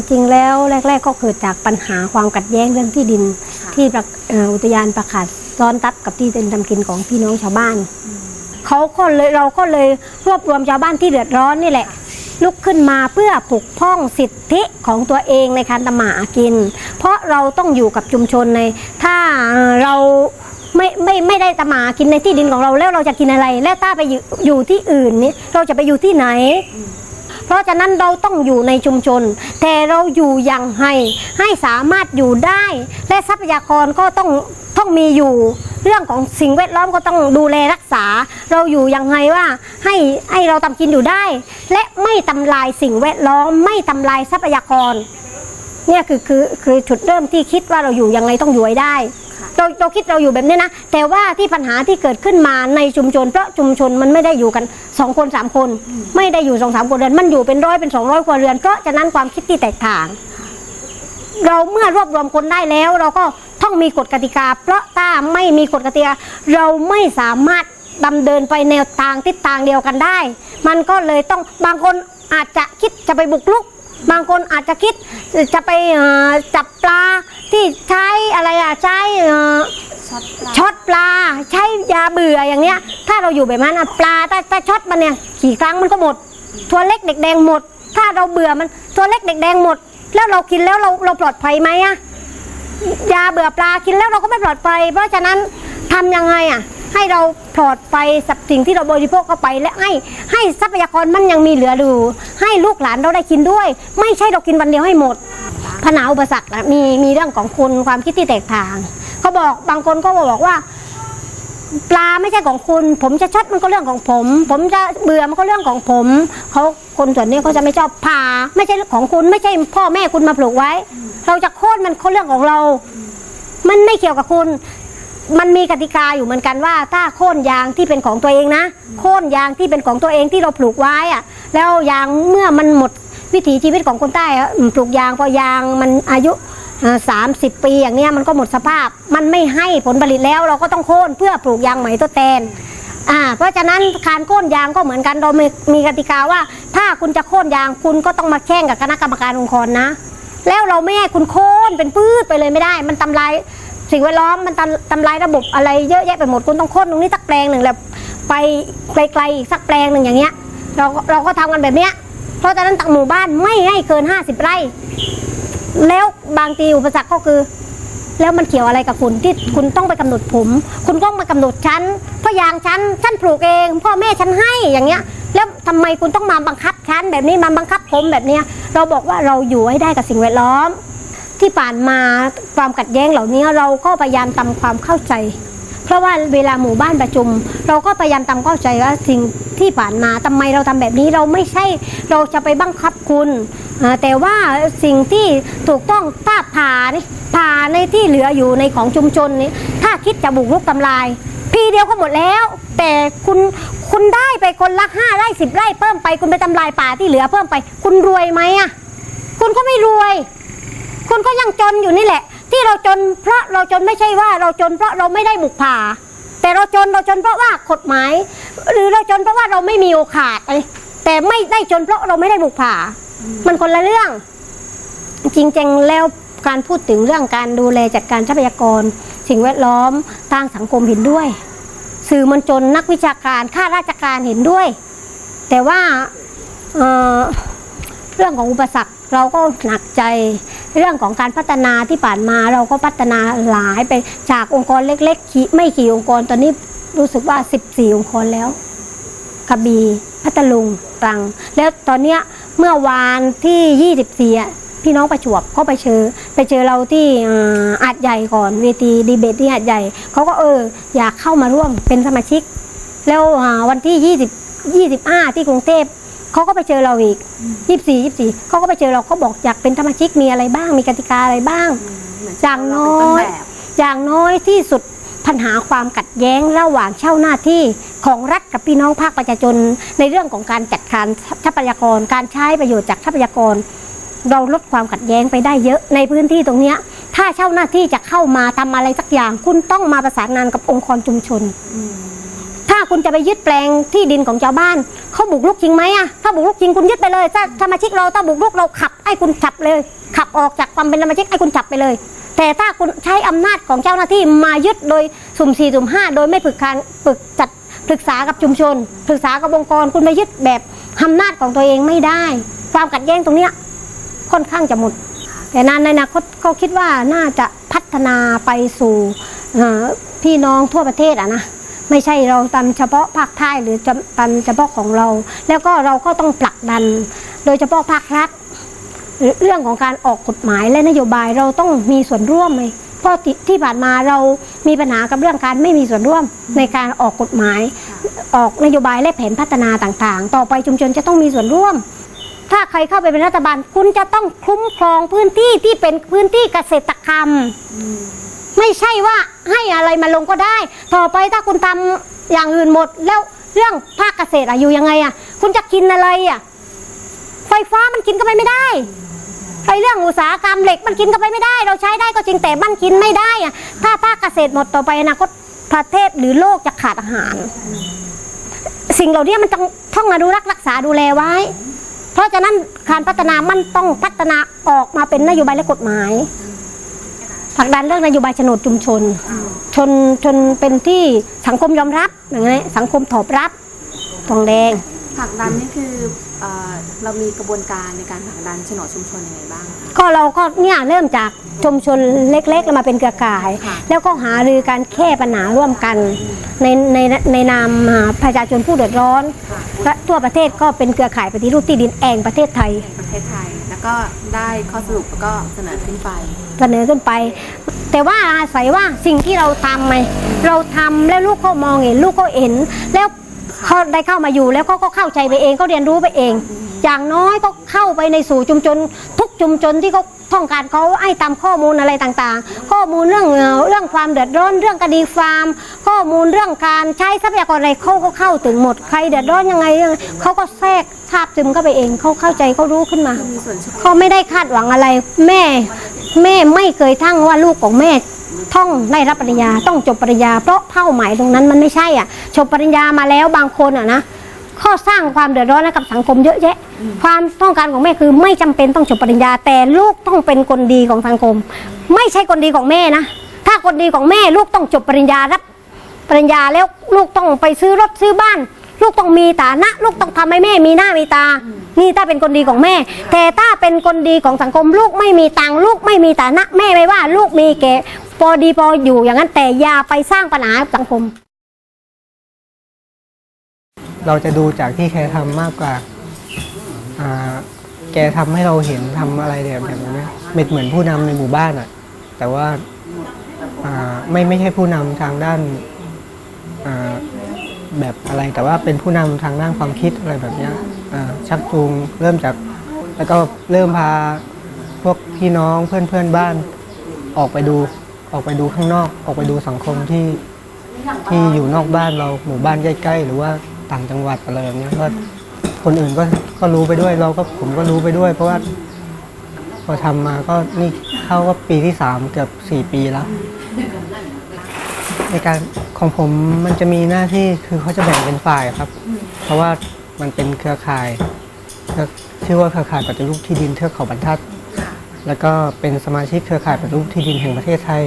จริง ๆ แล้วแรก ๆ ก็เกิดจากปัญหาความขัดแย้งเรื่องที่ดิน ที่ประเอ่ออุทยานประกาศซ้อนทับกับที่เป็นทำกินของพี่น้องชาวบ้านเขาก็เลยเราก็เลยรวบรวมชาวบ้านที่เดือดร้อนนี่แหละ ลุกขึ้นมาเพื่อปกป้องสิทธิของตัวเองในการทำมาหากิน เพราะเราต้องอยู่กับชุมชนใน ถ้าเราไม่ไม่ไม่ได้ทำมาหากินในที่ดินของเราแล้วเราจะกินอะไร แล้วถ้าไปอยู่อยู่ที่อื่นนี่เราจะไปอยู่ที่ไหน เพราะฉะนั้นเราต้องอยู่ในชุมชน แต่เราอยู่อย่างไรให้สามารถอยู่ได้ และทรัพยากรก็ต้องต้องมีอยู่ เรื่องของสิ่งแวดล้อมก็ต้องดูแลรักษา เราอยู่อย่างไรว่าให้ให้เราทำกินอยู่ได้ และไม่ทำลายสิ่งแวดล้อม ไม่ทำลายทรัพยากรเนี่ยคือคือคือจุดเริ่มที่คิดว่าเราอยู่ยังไงต้องอยู่ให้ได้ เราเราคิดเราอยู่แบบนี้นะ แต่ว่าที่ปัญหาที่เกิดขึ้นมาในชุมชน เพราะชุมชนมันไม่ได้อยู่กันสองคนสามคน ไม่ได้อยู่สองสามคนเรือนมันอยู่เป็นร้อยเป็นสองร้อยครัวเรือนเพราะฉะนั้นความคิดที่แตกต่าง เราเมื่อรวบรวมคนได้แล้ว เราก็ต้องมีกฎกติกา เพราะถ้าไม่มีกฎกติกา เราไม่สามารถดำเดินไปแนวทางทิศทางเดียวกันได้ มันก็เลยต้องบางคนอาจจะคิดจะไปบุกลุก บางคนอาจจะคิดจะไปจับปลาที่ใช้อะไรอะใช้ช็อตปลาใช้ยาเบื่ออย่างเนี้ย ถ้าเราอยู่แบบนั้นปลาถ้าถ้าช็อตมันเนี่ยกี่ครั้งมันก็หมดตัวเล็กเด็กแดงหมด ถ้าเราเบื่อมันตัวเล็กเด็กแดงหมด แล้วเรากินแล้วเราเราปลอดภัยไหมอะยาเบื่อปลากินแล้วเราก็ไม่ปลอดภัย เพราะฉะนั้นทำยังไงอะ ให้เราปลอดภัยสับสิ่งที่เราบริโภคเข้าไป และให้ให้ทรัพยากรมันยังมีเหลืออยู่ให้ลูกหลานเราได้กินด้วย ไม่ใช่เรากินวันเดียวให้หมดปัญหาอุปสรรคมีมีเรื่องของคุณความคิดที่แตกต่างเขาบอกบางคนก็บอกว่าปลาไม่ใช่ของคุณ ผมจะช็อตมันก็เรื่องของผม ผมจะเบื่อมันก็เรื่องของผมเขาคนส่วนนี้เขาจะไม่ชอบผ่าไม่ใช่ของคุณ ไม่ใช่พ่อแม่คุณมาปลูกไว้ เราจะโค่นมันเขาเรื่องของเรา มันไม่เกี่ยวกับคุณ มันมีกติกาอยู่เหมือนกันว่า ถ้าโค่นยางที่เป็นของตัวเองนะโค่นยางที่เป็นของตัวเองที่เราปลูกไว้อะแล้วยางเมื่อมันหมดวิถีชีวิตของคนใต้อะปลูกยางพอยางมันอายุสามสิบปีอย่างเนี้ยมันก็หมดสภาพ มันไม่ให้ผลผลิตแล้วเราก็ต้องโค่นเพื่อปลูกยางใหม่ทดแทนอ่าเพราะฉะนั้นการโค่นยางก็เหมือนกันเรามีมีกติกาว่า ถ้าคุณจะโค่นยางคุณก็ต้องมาแข่งกับคณะกรรมการองค์กรนะ แล้วเราไม่ให้คุณโค่นเป็นพืชไปเลยไม่ได้ มันทำลาย สิ่งแวดล้อมมันทำทำลายระบบอะไรเยอะแยะไปหมดคุณต้องโค่นตรงนี้สักแปลงหนึ่งแล้วไปไกลๆอีกสักแปลงหนึ่งอย่างเงี้ยเราเราก็ทำกันแบบเนี้ยเพราะฉะนั้นต่างหมู่บ้านไม่ให้เกิน 50 ไร่ แล้วบางทีอุปสรรคก็คือ แล้วมันเกี่ยวอะไรกับคุณที่คุณต้องไปกำหนดผม คุณต้องมากำหนดชั้นเพราะยางชั้นฉันปลูกเอง พ่อแม่ฉันให้อย่างเงี้ย แล้วทำไมคุณต้องมาบังคับฉันแบบนี้มาบังคับผมแบบเนี้ยเราบอกว่าเราอยู่ให้ได้กับสิ่งแวดล้อม ที่ผ่านมาความขัดแย้งเหล่านี้เราก็พยายามทำความเข้าใจ เพราะว่าเวลาหมู่บ้านประชุม เราก็พยายามทำเข้าใจว่าสิ่งที่ผ่านมาทำไมเราทำแบบนี้เราไม่ใช่เราจะไปบังคับคุณ แต่ว่าสิ่งที่ถูกต้องถ้าผ่านี่ผ่าในที่เหลืออยู่ในของชุมชนนี้ถ้าคิดจะบุกรุกทำลาย พีเดียวก็หมดแล้ว แต่คุณคุณได้ไปคนละห้าไร่สิบไร่เพิ่มไป คุณไปทำลายป่าที่เหลือเพิ่มไป คุณรวยไหมอะคุณก็ไม่รวย คุณก็ยังจนอยู่นี่แหละ ที่เราจนเพราะเราจนไม่ใช่ว่าเราจนเพราะเราไม่ได้บุกผ่า แต่เราจนเราจนเพราะว่ากฎหมาย หรือเราจนเพราะว่าเราไม่มีโอกาสไอ้แต่ไม่ได้จนเพราะเราไม่ได้บุกผ่า มันคนละเรื่อง จริงๆแล้วการพูดถึงเรื่องการดูแลจัดการทรัพยากร สิ่งแวดล้อมทางสังคมเห็นด้วย สื่อมวลชนนักวิชาการข้าราชการเห็นด้วย แต่ว่าเเรื่องของอุปสรรค เราก็หนักใจเรื่องของการพัฒนาที่ผ่านมาเราก็พัฒนาหลายไปจากองค์กรเล็กๆ ไม่กี่องค์กรตอนนี้รู้สึกว่า 14 องค์กรแล้วกระบี่พัทลุงตรัง แล้วตอนเนี้ยเมื่อวานที่ 24อ่พี่น้องประจวบเขาไปเจอไปเจอเราที่อาดใหญ่ก่อนเวทีดีเบตที่อาดใหญ่เขาก็เอออยากเข้ามาร่วมเป็นสมาชิก แล้ววันที่ 20 25 ที่กรุงเทพ เขาก็ไปเจอเราอีกยี่สี่ยี่สี่เขาก็ไปเจอเราเขาบอกอยากเป็นสมาชิกมีอะไรบ้าง มีกติกาอะไรบ้างอย่างน้อยอย่างน้อยที่สุดปัญหาความขัดแย้งระหว่างเช่าหน้าที่ของรัฐกับพี่น้องภาคประชาชนในเรื่องของการจัดการทรัพยากร การใช้ประโยชน์จากทรัพยากร เราลดความขัดแย้งไปได้เยอะในพื้นที่ตรงเนี้ยถ้าเช่าหน้าที่จะเข้ามาทำอะไรสักอย่าง คุณต้องมาประสานงานกับองค์กรชุมชน ถ้าคุณจะไปยึดแปลงที่ดินของชาวบ้านเขาบุกรุกจริงไหมอะถ้าบุกรุกจริงคุณยึดไปเลย ถ้าสมาชิกเราถ้าบุกรุกเราขับไอ้คุณจับเลย ขับออกจากความเป็นสมาชิกไอ้คุณจับไปเลย แต่ถ้าคุณใช้อำนาจของเจ้าหน้าที่มายึดโดยสุ่มสี่สุ่มห้าโดยไม่ปรึกการปรึกจัดปรึกษากับชุมชนปรึกษากับองค์กรคุณมายึดแบบอำนาจของตัวเองไม่ได้ ความขัดแย้งตรงเนี้ยค่อนข้างจะหมด แต่นานในอนาคตเขาคิดว่าน่าจะพัฒนาไปสู่พี่น้องทั่วประเทศอะนะ ไม่ใช่เราตามเฉพาะภาคใต้หรือจำตามเฉพาะของเรา แล้วก็เราก็ต้องผลักดัน โดยเฉพาะภาครัฐเรื่องของการออกกฎหมายและนโยบายเราต้องมีส่วนร่วมไหมเพราะที่ที่ผ่านมาเรามีปัญหากับเรื่องการไม่มีส่วนร่วมในการออกกฎหมาย ออกนโยบายและแผนพัฒนาต่างๆ ต่อไปชุมชนจะต้องมีส่วนร่วม ถ้าใครเข้าไปเป็นรัฐบาลคุณจะต้องคุ้มครองพื้นที่ที่เป็นพื้นที่เกษตรกรรม ไม่ใช่ว่าให้อะไรมาลงก็ได้ ต่อไปถ้าคุณทำอย่างอื่นหมด แล้วเรื่องภาคเกษตรอะอยู่ยังไงอะคุณจะกินอะไรอะไฟฟ้ามันกินก็ไปไม่ได้ไอเรื่องอุตสาหกรรมเหล็กมันกินก็ไปไม่ได้ เราใช้ได้ก็จริงแต่มันกินไม่ได้อะถ้าภาคเกษตรหมดต่อไปอนาคตประเทศหรือโลกจะขาดอาหาร สิ่งเหล่านี้มันต้องต้องอนุรักษ์รักษาดูแลไว้ เพราะฉะนั้นการพัฒนามันต้องพัฒนาออกมาเป็นนโยบายและกฎหมาย ผลักดันเรื่องนโยบายโฉนดชุมชน ชนชนเป็นที่สังคมยอมรับอย่างนี้สังคมตอบรับทองแดงผลักดันนี่คือเอ่อเรามีกระบวนการในการผลักดันโฉนดชุมชนยังไงบ้างคะก็เราก็เนี่ยเริ่มจากชุมชนเล็กๆแล้วมาเป็นเครือข่าย ค่ะ แล้วก็หารือการแก้ปัญหาร่วมกัน ในในในนามอ่าประชาชนผู้เดือดร้อนและทั่วประเทศก็เป็นเครือข่ายปฏิรูปที่ดินแองประเทศไทยแห่งประเทศไทยแล้ว ก็ได้ข้อสรุปแล้วก็เสนอขึ้นไป เสนอขึ้นไป แต่ว่าอาศัยว่าสิ่งที่เราทำไงเราทำแล้วลูกเขามองเห็นลูกเขาเห็น แล้วเขาได้เข้ามาอยู่แล้วเขาก็เข้าใจไปเองเขาเรียนรู้ไปเอง อย่างน้อยก็เข้าไปในสู่ชุมชน ทุกชุมชนที่เขาต้องการเขาไอ้ตามข้อมูลอะไรต่างๆ ข้อมูลเรื่องเรื่องความเดือดร้อนเรื่องคดีฟาร์ม ข้อมูลเรื่องการใช้ทรัพยากรอะไรเขาก็เข้าถึงหมดใครเดือดร้อนยังไงเขาก็แทรกทราบซึมเข้าไปเองเขาเข้าใจเขารู้ขึ้นมาเขาไม่ได้คาดหวังอะไร แม่ แม่ไม่เคยทั้งว่าลูกของแม่ท่องได้รับปริญญาต้องจบปริญญาเพราะเป้าหมายตรงนั้นมันไม่ใช่อะจบปริญญามาแล้วบางคนอะนะ ข้อสร้างความเดือดร้อนให้กับสังคมเยอะแยะ ความต้องการของแม่คือไม่จำเป็นต้องจบปริญญา แต่ลูกต้องเป็นคนดีของสังคม ไม่ใช่คนดีของแม่นะ ถ้าคนดีของแม่ลูกต้องจบปริญญารับปริญญาแล้วลูกต้องไปซื้อรถซื้อบ้าน ลูกต้องมีฐานะ ลูกต้องทำให้แม่มีหน้ามีตา นี่ถ้าเป็นคนดีของแม่ แต่ถ้าเป็นคนดีของสังคม ลูกไม่มีตังค์ลูกไม่มีฐานะแม่ไม่ว่า ลูกมีแก่พอดีพออยู่อย่างนั้นแต่อย่าไปสร้างปัญหาให้สังคม เราจะดูจากที่แกทำมากกว่าอ่าแกทำให้เราเห็นทำอะไรแบบแบบนี้เป็นเหมือนผู้นำในหมู่บ้านอะแต่ว่าอ่าไม่ไม่ใช่ผู้นำทางด้านอ่าแบบอะไรแต่ว่าเป็นผู้นำทางด้านความคิดอะไรแบบเนี้ยชักจูงเริ่มจาก แล้วก็เริ่มพาพวกพี่น้องเพื่อนเพื่อนบ้านออกไปดูออกไปดูข้างนอก ออกไปดูสังคมที่ที่อยู่นอกบ้านเราหมู่บ้านใกล้ๆหรือว่า ต่างจังหวัดอะไรแบบเนี้ยก็คนอื่นก็ก็รู้ไปด้วยเราก็ผมก็รู้ไปด้วย เพราะว่าพอทำมาก็นี่เข้าก็ปีที่สามเกือบสี่ปีแล้ว ในการของผมมันจะมีหน้าที่คือเขาจะแบ่งเป็นฝ่ายครับ เพราะว่ามันเป็นเครือข่ายชื่อว่าเครือข่ายปฏิรูปที่ดินเทือกเขาบรรทัด แล้วก็เป็นสมาชิกเครือข่ายปฏิรูปที่ดินแห่งประเทศไทย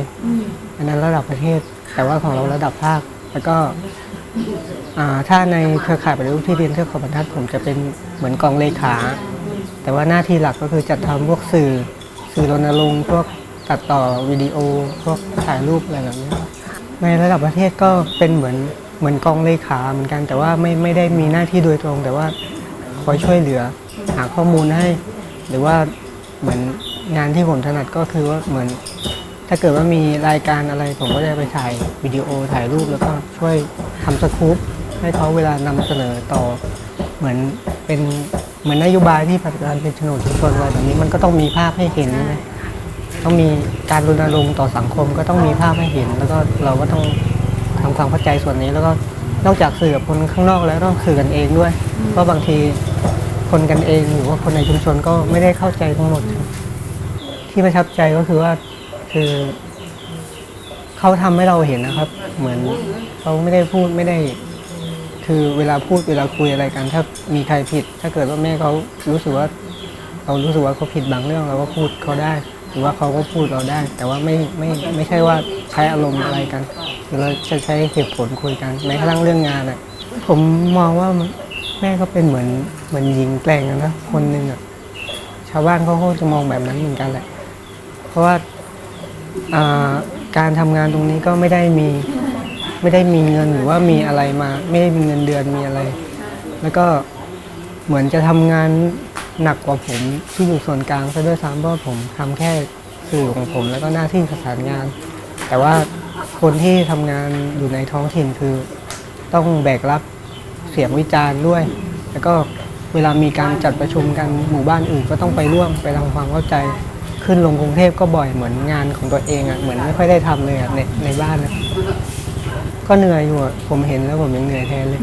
อันนั้นระดับประเทศ แต่ว่าของเราระดับภาค แล้วก็ ถ้าในเครือข่ายปฏิรูปที่ดินเทือกเขาบรรทัดผมจะเป็นเหมือนกองเลขา แต่ว่าหน้าที่หลักก็คือจัดทำพวกสื่อสื่อรณรงค์พวกตัดต่อวิดีโอพวกถ่ายรูปอะไรแบบนี้ในระดับประเทศก็เป็นเหมือนเหมือนกองเลขาเหมือนกัน แต่ว่าไม่ไม่ได้มีหน้าที่โดยตรง แต่ว่าคอยช่วยเหลือหาข้อมูลให้ หรือว่าเหมือนงานที่ผมถนัดก็คือว่าเหมือน ถ้าเกิดว่ามีรายการอะไรผมก็จะไปถ่ายวิดีโอถ่ายรูปแล้วก็ช่วยทำสกู๊ปให้เขาเวลานำเสนอต่อ เหมือนเป็นเหมือนนโยบายที่ผลักดันเป็นโฉนดชุมชนอะไรแบบนี้มันก็ต้องมีภาพให้เห็นใช่ไหมต้องมีการรณรงค์ต่อสังคมก็ต้องมีภาพให้เห็น แล้วก็เราก็ต้องทำความเข้าใจส่วนนี้ แล้วก็นอกจากสื่อกับคนข้างนอกแล้วต้องสื่อกันเองด้วย เพราะบางทีคนกันเองหรือว่าคนในชุมชนก็ไม่ได้เข้าใจทั้งหมด ที่ประทับใจก็คือว่า คือเขาทำให้เราเห็นนะครับ เหมือนเขาไม่ได้พูดไม่ได้ คือเวลาพูดเวลาคุยอะไรกัน ถ้ามีใครผิด ถ้าเกิดว่าแม่เขารู้สึกว่า เรารู้สึกว่าเขาผิดบางเรื่องเราก็พูดเขาได้ หรือว่าเขาก็พูดเราได้ แต่ว่าไม่ไม่ไม่ใช่ว่าใช้อารมณ์อะไรกันคือเราจะใช้เหตุผลคุยกันแม้กระทั่งเรื่องงานอะผมมองว่าแม่ก็เป็นเหมือนเหมือนหญิงแกร่งนะคนหนึ่งอะชาวบ้านเขาก็จะมองแบบนั้นเหมือนกันแหละ เพราะว่า การทำงานตรงนี้ก็ไม่ได้มีไม่ได้มีเงินหรือว่ามีอะไรมา ไม่ได้มีเงินเดือนมีอะไร แล้วก็เหมือนจะทำงานหนักกว่าผมที่อยู่ส่วนกลางซะด้วยซ้ำเพราะผมทำแค่สื่อของผม แล้วก็หน้าที่ประสานงาน แต่ว่าคนที่ทำงานอยู่ในท้องถิ่นคือ ต้องแบกรับเสียงวิจารณ์ด้วย แล้วก็เวลามีการจัดประชุมกันหมู่บ้านอื่นก็ต้องไปร่วมไปทำความเข้าใจ ขึ้นลงกรุงเทพก็บ่อยเหมือนงานของตัวเองอะเหมือนไม่ค่อยได้ทำเลยอะในในบ้านนะก็เหนื่อยอยู่อะผมเห็นแล้วผมยังเหนื่อยแทนเลย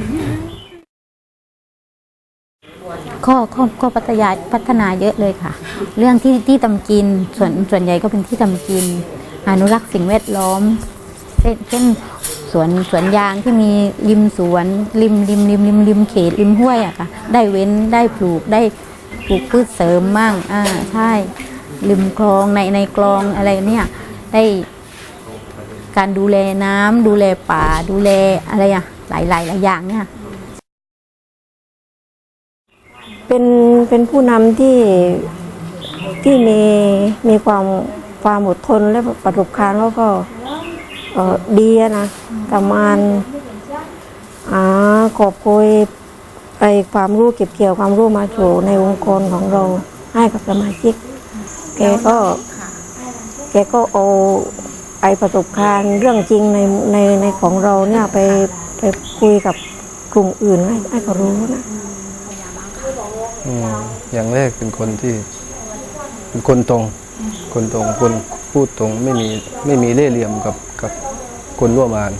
ข้อข้อข้อพัฒนาพัฒนาเยอะเลยค่ะ เรื่องที่ที่ทำกินส่วนส่วนใหญ่ก็เป็นที่ทำกิน อนุรักษ์สิ่งแวดล้อมเช่นเช่นสวนสวนยางที่มีริมสวนริมริมริมริมริมเขตริมห้วยอะค่ะ ได้เว้นได้ปลูกได้ปลูกพืชเสริมมั่งอ่าใช่ ริมคลองในในคลองอะไรเนี่ยได้การดูแลน้ำดูแลป่าดูแลอะไรอะหลายหลายหลายอย่างเนี่ยเป็นเป็นผู้นำที่ที่มีมีความความอดทนและประสบการณ์แล้วก็ดีอะนะทำงานอ่ากอบโกยไปความรู้เก็บเกี่ยวความรู้มาสู่ในองค์กรของเราให้กับสมาชิก แกก็แกก็เอาไอประสบการณ์เรื่องจริงในในในของเราเนี่ยไปไปคุยกับกลุ่มอื่นให้ให้เขารู้นะอืมอย่างแรกเป็นคนที่ เป็นคนตรง คนตรงคนพูดตรงไม่มีไม่มีเล่ห์เหลี่ยมกับกับคนร่วมงาน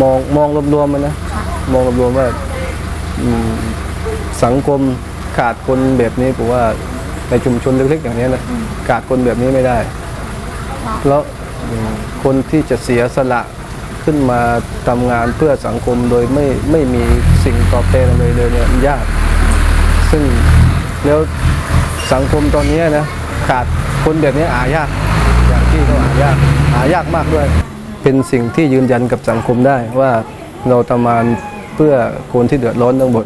มองมองรวมๆมันนะมองรวมๆว่าอืมสังคมขาดคนแบบนี้ผมว่า ในชุมชนเล็กๆอย่างนี้นะขาดคนแบบนี้ไม่ได้ แล้วอืมคนที่จะเสียสละขึ้นมาทำงานเพื่อสังคมโดยไม่ไม่มีสิ่งตอบแทนอะไรเลยเนี่ยมันยาก ซึ่งแล้วสังคมตอนนี้นะขาดคนแบบนี้หายากอย่างที่เขาหายากหายากมากด้วย เป็นสิ่งที่ยืนยันกับสังคมได้ว่าเราทำงานเพื่อคนที่เดือดร้อนทั้งหมด